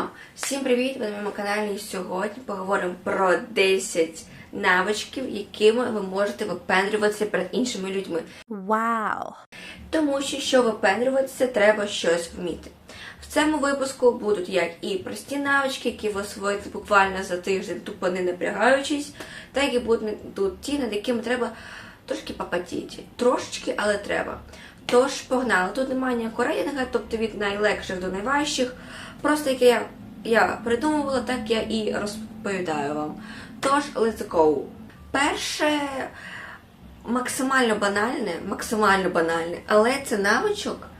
Мам, всім привіт! Ви на моєму каналі і сьогодні поговоримо про 10 навичків, якими ви можете випендрюватися перед іншими людьми. Wow. Тому що, щоб випендрюватися, треба щось вміти. В цьому випуску будуть як і прості навички, які ви освоїте буквально за тиждень, тупо не напрягаючись, так і будуть ті, над якими треба трошки попотіти. Трошечки, але треба. Тож, погнали. Тут немає ніякого рейтинга, тобто від найлегших до найважчих. Просто як я, я придумувала, так я і розповідаю вам. Тож, let's go. Перше максимально банальне, максимально банальне, але це навичок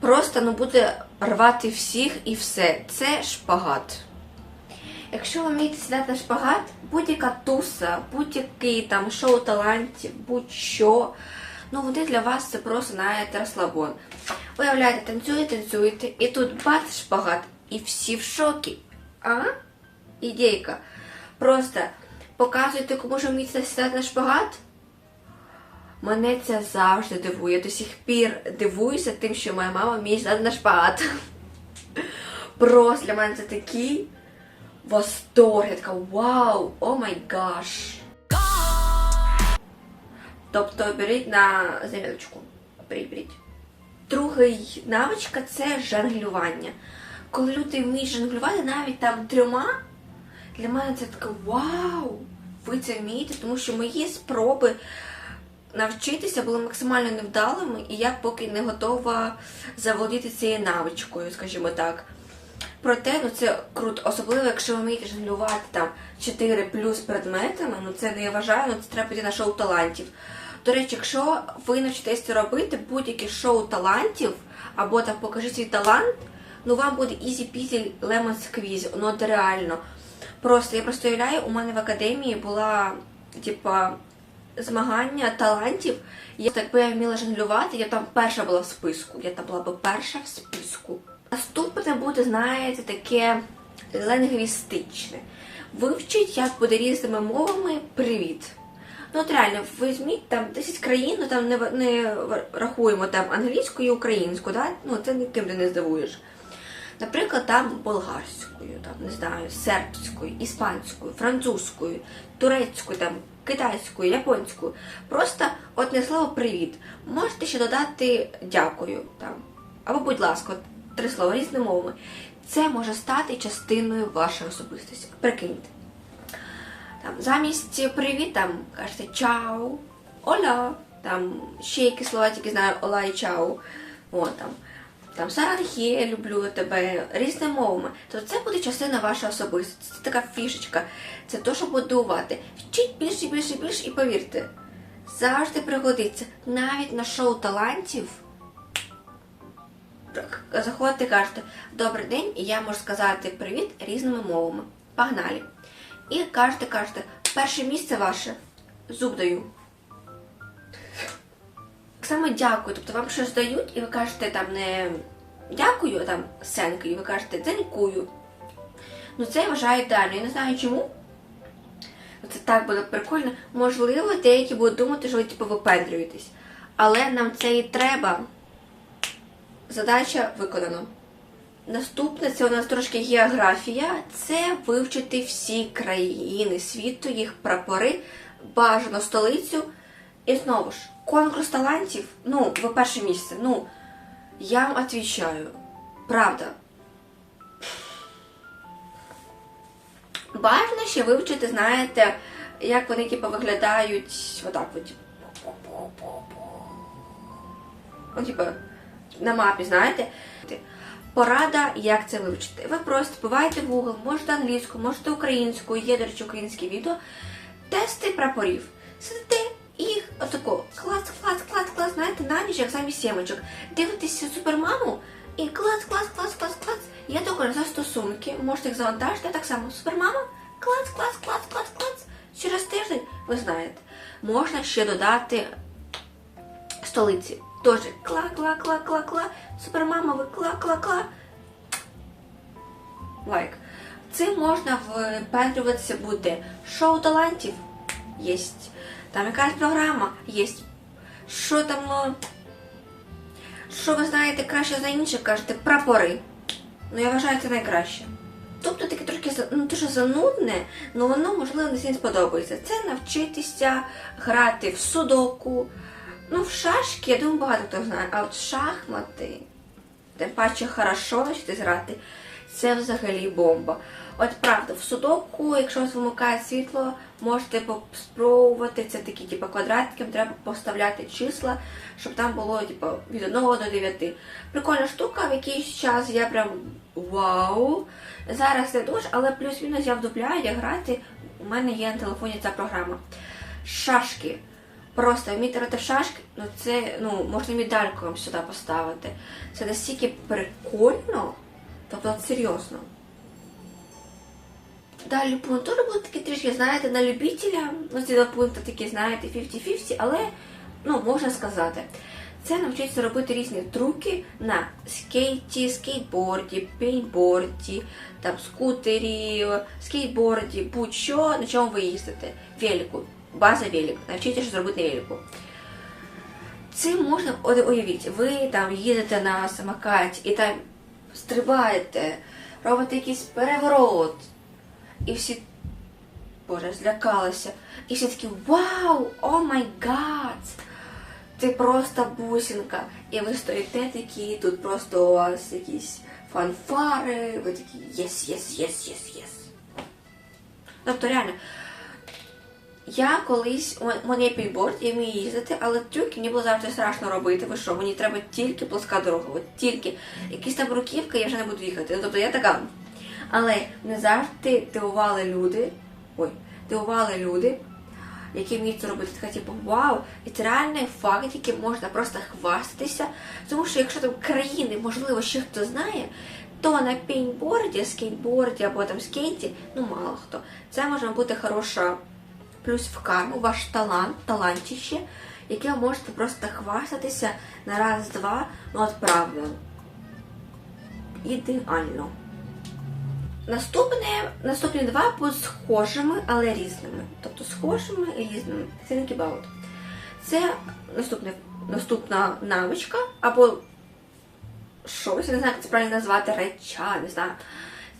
просто ну, буде рвати всіх і все. Це шпагат. Якщо ви вмієте сідати на шпагат, будь-яка туса, будь-який там шоу талантів, будь-що, ну вони для вас це просто знаєте розслабон. Уявляєте, танцюєте, танцюєте, і тут бац шпагат, і всі в шокі. А? Ідейка. Просто показуєте, кому ж вмієте сідати на шпагат. Мене це завжди дивує. Я до сих пір дивуюся тим, що моя мама вміє сідати на шпагат. Просто для мене це такий восторг. Я така вау, о май гаш. Тобто беріть на зарядочку. Беріть, беріть. Другий навичка це жонглювання. Коли люди вміють жонглювати навіть там трьома, для мене це таке вау! Ви це вмієте, тому що мої спроби навчитися були максимально невдалими, і я поки не готова заволодіти цією навичкою, скажімо так. Проте, ну це круто, особливо, якщо ви вмієте жонглювати там 4 плюс предметами, ну це не я вважаю, ну це треба піти на шоу талантів. До речі, якщо ви навчитесь це робити, будь-яке шоу талантів, або там покажіть свій талант, ну вам буде easy-peasy lemon squeeze, ну от реально. Просто я просто уявляю, у мене в академії була, типа, змагання талантів. Я якби я вміла жонглювати, я там перша була в списку. Я там була би перша в списку. Наступне буде, знаєте, таке лінгвістичне. Вивчіть, як буде різними мовами привіт. Ну, от реально, візьміть там 10 країн, ну там не, не рахуємо там англійську і українську, да? ну це ніким ти не здивуєш. Наприклад, там болгарською, там, не знаю, сербською, іспанською, французькою, турецькою, там, китайською, японською. Просто одне слово привіт. Можете ще додати дякую там. Або, будь ласка, три слова різними мовами. Це може стати частиною вашої особистості. Прикиньте. Там, замість привіт там кажете чао, оля, там ще якісь слова тільки знаю ола і чао. О, там, там саранхє, люблю тебе, різними мовами. То це буде частина вашої особистості. Це така фішечка. Це то, що будувати. Вчіть більше, більше, більше і повірте, завжди пригодиться. Навіть на шоу талантів заходите і кажете Добрий день, і я можу сказати привіт різними мовами. Погнали. І кажете, кажете, перше місце ваше зуб даю. Так само дякую. Тобто вам щось дають, і ви кажете там не дякую, а там сенки, і ви кажете дзенькую. Ну це я вважаю ідеально. Я не знаю чому. Ну, Це так буде прикольно. Можливо, деякі будуть думати, що ви типу випендрюєтесь. Але нам це і треба. Задача виконана. Наступне це у нас трошки географія. Це вивчити всі країни світу, їх прапори, бажано столицю. І знову ж, конкурс талантів, ну, ви перше місце. Ну, я вам відповідаю. Правда. Бажано ще вивчити, знаєте, як вони типу, виглядають отак от. Ну, типу, на мапі, знаєте. Порада, як це вивчити. Ви просто вбиваєте в Google, можете англійську, можете українську, є, до речі, українське відео. Тести прапорів. Сидите їх отако клац, клац, клац, клац, знаєте, на ніч, як замість сімочок. Дивитеся супермаму і клац. Є також застосунки, можете їх завантажити, так само супермама, клац, клац, клац, клац, клац. Через тиждень, ви знаєте, можна ще додати столиці. Теж кла-кла-кла-кла-кла, супермама, ви кла-кла-кла. Лайк. Цим можна впендрюватися буде шоу талантів єсть. Там якась програма єсть. Що там, ну, що ви знаєте краще за інших, кажете, прапори. Ну, я вважаю це найкраще. Тобто таке трошки ну, дуже занудне, але воно можливо не всім сподобається. Це навчитися грати в судоку. Ну, в шашки, я думаю, багато хто знає, а от шахмати, тим паче хорошо навчитись грати, це взагалі бомба. От правда, в судоку, якщо вас вимикає світло, можете спробувати це такі, типу, квадратики, треба поставляти числа, щоб там було типу, від 1 до 9. Прикольна штука, в якийсь час я прям вау. Зараз не дуже, але плюс-мінус я вдупляю, як грати. У мене є на телефоні ця програма. Шашки. Просто вміти грати шашки, ну це ну, можна медальку вам сюди поставити. Це настільки прикольно, тобто серйозно. Далі пункт теж були такі трішки, знаєте, на любителя. Ну, ці два пункти такі, знаєте, 50-50, але ну, можна сказати. Це навчитися робити різні трюки на скейті, скейтборді, пейнтборді, там, скутері, скейтборді, будь-що, на чому ви їздите. Велику, база велик. Навчитися що зробити велику. Це можна уявіть, ви там їдете на самокаті і там стрибаєте, робите якийсь переворот, і всі, боже, злякалися. І всі такі вау, о май гад! Ти просто бусинка. І ви стоїте такі, тут просто у вас якісь фанфари, ви такі єс, єс, єс, єс, єс. Тобто реально, я колись, у мене є підборд, я вмію їздити, але трюки мені було завжди страшно робити. Ви що, мені треба тільки плоска дорога, от тільки якісь там руківки, я вже не буду їхати. Ну, Тобто я така. Але не завжди дивували люди. Ой, дивували люди, які вміють це робити. Така, типу, вау, і це реальний факт, яким можна просто хвастатися. Тому що якщо там країни, можливо, ще хто знає, то на пейнтборді, скейтборді або там скейті, ну мало хто. Це може бути хороша плюс в карму, ваш талант, талантище, яке ви можете просто хвастатися на раз-два, ну от правда. Ідеально. Наступне, наступні два будуть схожими, але різними. Тобто схожими і різними. Think about. Це наступне, наступна навичка, або щось, не знаю, як це правильно назвати, реча, не знаю.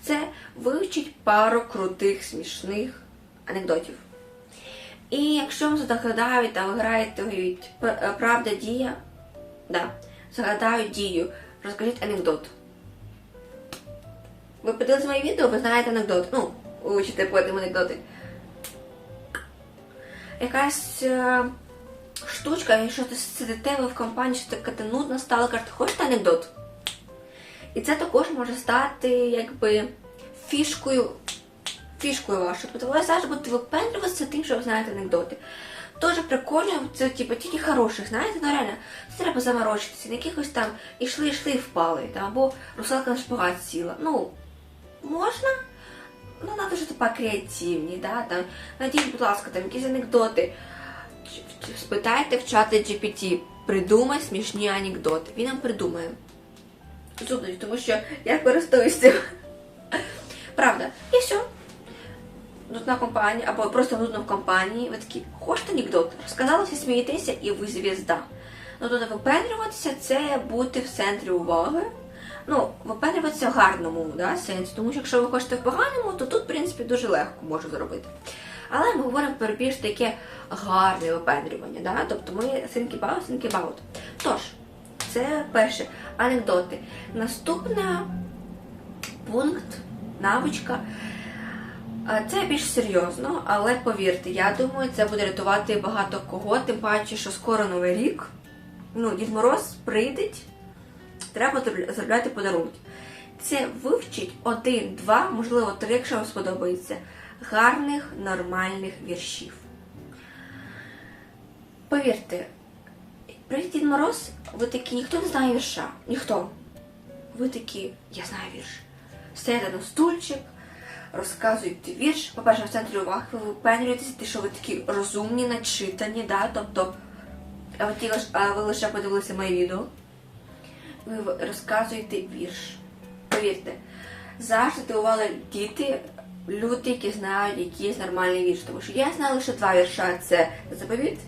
Це вивчить пару крутих, смішних анекдотів. І якщо вам загадають, там ви граєте уявіть, п- е, правда дія, да, загадають дію, розкажіть анекдот. Ви подивилися моє відео, ви знаєте анекдот. Ну, ви потім анекдоти. Якась е, штучка, якщо ти сидите ви в компанії, що таке нудно стало, кажете, хочете анекдот? І це також може стати якби фішкою, фішкою вашою. Тобто ви завжди будете випендрюватися тим, що ви знаєте анекдоти. Дуже прикольно, це типу тільки хороших, знаєте, ну реально, це треба заморочитися, на якихось там ішли, йшли і впали, там, або русалка на шпагат сіла. Ну, можна, ну треба ж типа креативні, да, там, найдіть, будь ласка, там якісь анекдоти. Спитайте в чати GPT, придумай смішні анекдоти. Він нам придумає. Зубнуть, тому що я користуюсь цим. Правда. І все. Нудна компанія, або просто нудно в компанії. Ви такі, хочете анекдот? Розказали, всі смієтеся, і ви звізда. Ну, тут випендрюватися це бути в центрі уваги. Ну, випендрюватися в гарному да, сенсі, тому що якщо ви хочете в поганому, то тут, в принципі, дуже легко можу зробити. Але ми говоримо про більш таке гарне випендрювання, да? тобто ми think about, think about. Тож, це перше анекдоти. Наступна пункт, навичка. Це більш серйозно, але повірте, я думаю, це буде рятувати багато кого, тим паче, що скоро новий рік. Ну, Дід Мороз прийде, треба зробля- зробляти подарунки. Це вивчить один, два, можливо, три, якщо вам сподобається, гарних, нормальних віршів. Повірте, прийде Дід Мороз, ви такі, ніхто не знає вірша. Ніхто. Ви такі, я знаю вірш. Сядете на стульчик, розказуєте вірш. По-перше, в центрі уваги ви впевнюєтеся, що ви такі розумні, начитані, да? тобто а ви, лише подивилися моє відео. Ви розказуєте вірш. Повірте, завжди дивували діти, люди, які знають якийсь нормальний вірш. Тому що я знала лише два вірша: це заповіт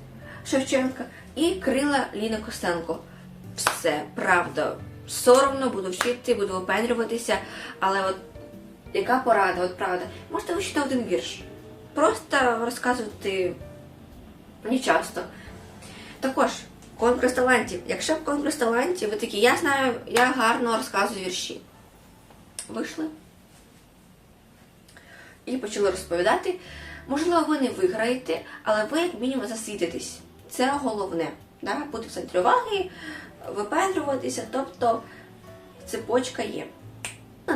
Шевченка і Крила Ліни Костенко. Все, правда. соромно, буду вчити, буду випендрюватися, але от яка порада, от правда, можете вивчити один вірш. Просто розказувати не часто. Також конкурс талантів. Якщо б конкурс талантів, ви такі, я знаю, я гарно розказую вірші. Вийшли і почали розповідати. Можливо, ви не виграєте, але ви як мінімум засвітитесь. Це головне. Да? Бути в центрі уваги, випендрюватися, тобто цепочка є.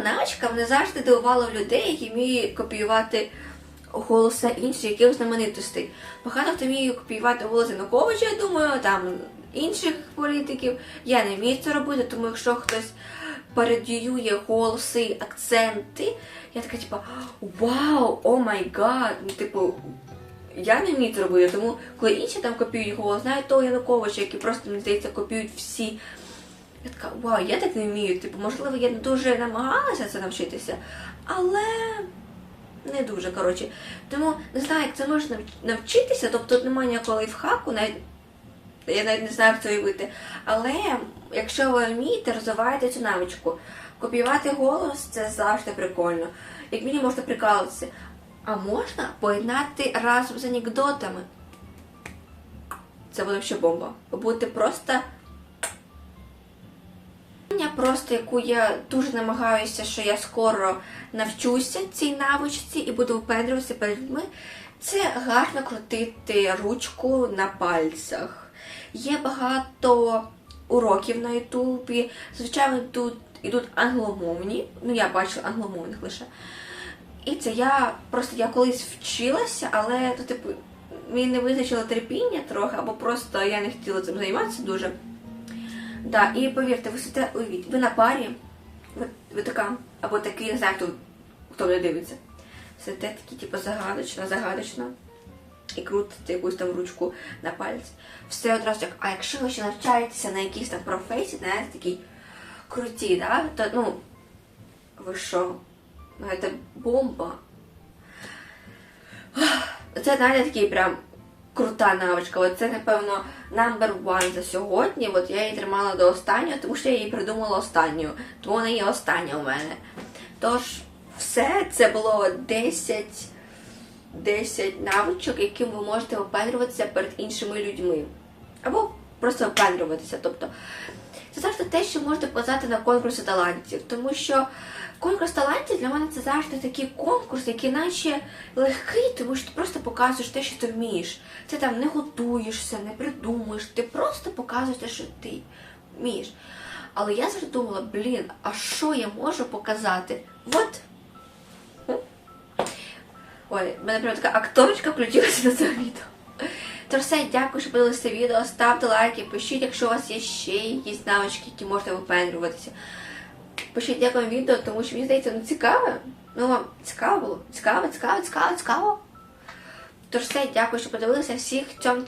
Навичка мене завжди дивувала людей, які вміють копіювати голоси інших якихось знаменитостей. Багато хто вміє копіювати голос Януковича, я думаю, там інших політиків. Я не вмію це робити, тому якщо хтось пародіює голоси, акценти, я така, типа, вау, о май гад, ну, типу, я не вмію це робити, тому коли інші там копіюють голос, навіть того Януковича, який просто, мені здається, копіюють всі. Я така, вау, я так не вмію. Типу, можливо, я дуже намагалася це навчитися, але не дуже, коротше. Тому не знаю, як це можна навчитися, тобто тут немає ніякого лайфхаку, навіть я навіть не знаю, як це робити. Але якщо ви вмієте, розвивайте цю навичку. Копіювати голос це завжди прикольно. Як мінімум можна прикалуватися. А можна поєднати разом з анекдотами. Це буде ще бомба. Ви будете просто просто, яку я дуже намагаюся, що я скоро навчуся цій навичці і буду випендрюватися перед людьми, це гарно крутити ручку на пальцях. Є багато уроків на Ютубі. Звичайно, тут ідуть англомовні. Ну, я бачила англомовних лише. І це я просто я колись вчилася, але то, типу, мені не визначило терпіння трохи, або просто я не хотіла цим займатися дуже. Да, і повірте, ви сидите, уявіть, ви на парі, ви, ви така, або такий, не знаю, хто, хто мене дивиться. Сидите такі, типу, загадочно, загадочно. І крутите якусь там ручку на пальці. Все одразу як, а якщо ви ще навчаєтеся на якійсь там професії, знаєте, такій круті, да? то ну, ви що? Ну, Це бомба. Це знаєте, такий прям крута навичка. От це, напевно, number one за сьогодні. От я її тримала до останнього, тому що я її придумала останню. Тому вона є остання у мене. Тож, все це було 10, 10 навичок, яким ви можете опендрюватися перед іншими людьми. Або просто опендрюватися. Тобто, це завжди те, що можете показати на конкурсі талантів. Тому що конкурс талантів для мене це завжди такий конкурс, який наче легкий, тому що ти просто показуєш те, що ти вмієш. Ти там не готуєшся, не придумуєш, ти просто показуєш те, що ти вмієш. Але я завжди думала, блін, а що я можу показати? От. Ой, в мене прям така акторочка включилася на це відео. Тож все, дякую, що подивилися відео. Ставте лайки, пишіть, якщо у вас є ще якісь навички, які можете випендрюватися. Пишіть дякую відео, тому що мені здається, ну цікаве. Ну вам цікаво було? Цікаво, цікаво, цікаво, цікаво. Тож все, дякую, що подивилися всіх цьом,